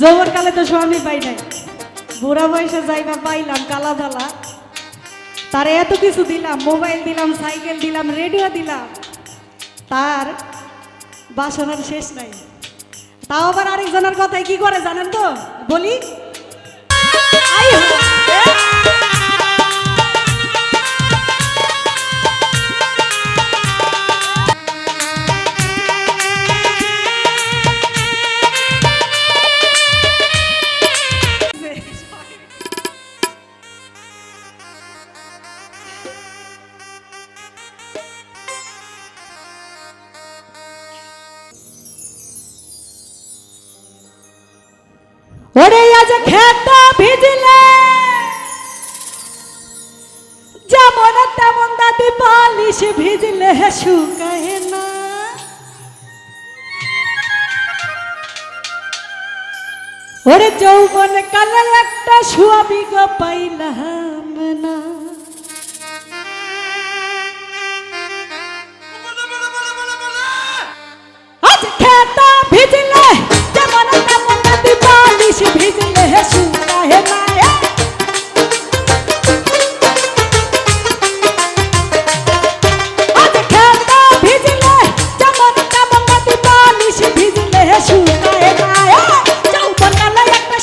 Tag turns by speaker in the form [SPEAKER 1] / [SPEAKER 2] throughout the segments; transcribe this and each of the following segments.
[SPEAKER 1] যৌবন কালে তো স্বামী পাই নাই। বুড়া বয়সে যাইবা পাইলাম কালা ধালা তার এত কিছু দিলাম, মোবাইল দিলাম, সাইকেল দিলাম, রেডিও দিলাম। তার বাসনার শেষ নাই। তাও আবার আরেকজনের কথায় কি করে জানেন তো? বলি ওরে আজ খেতা ভিজলে। যেমন তেমন দাদি বালিশ ভিজলে শুকায় না। ওরে যৌবন কালে একটা সুয়াবি গো পাইলাম।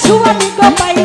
[SPEAKER 1] কালে একটা সুয়াবি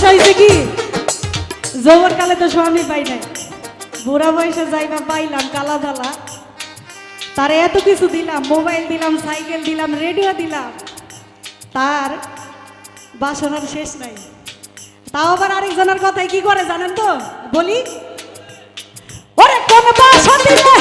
[SPEAKER 1] সমস্যা হয়েছে কি? জবর কালে তো স্বামী পাই নাই। বুড়া বয়সে যাইবা পাইলাম, কালা দালা তার এত কিছু দিলাম, মোবাইল দিলাম, সাইকেল দিলাম, রেডিও দিলাম। তার বাসনার শেষ নাই। তাও আবার আরেকজনের কথায় কি করে জানেন তো? বলি, ওরে কোন বাসন দিলে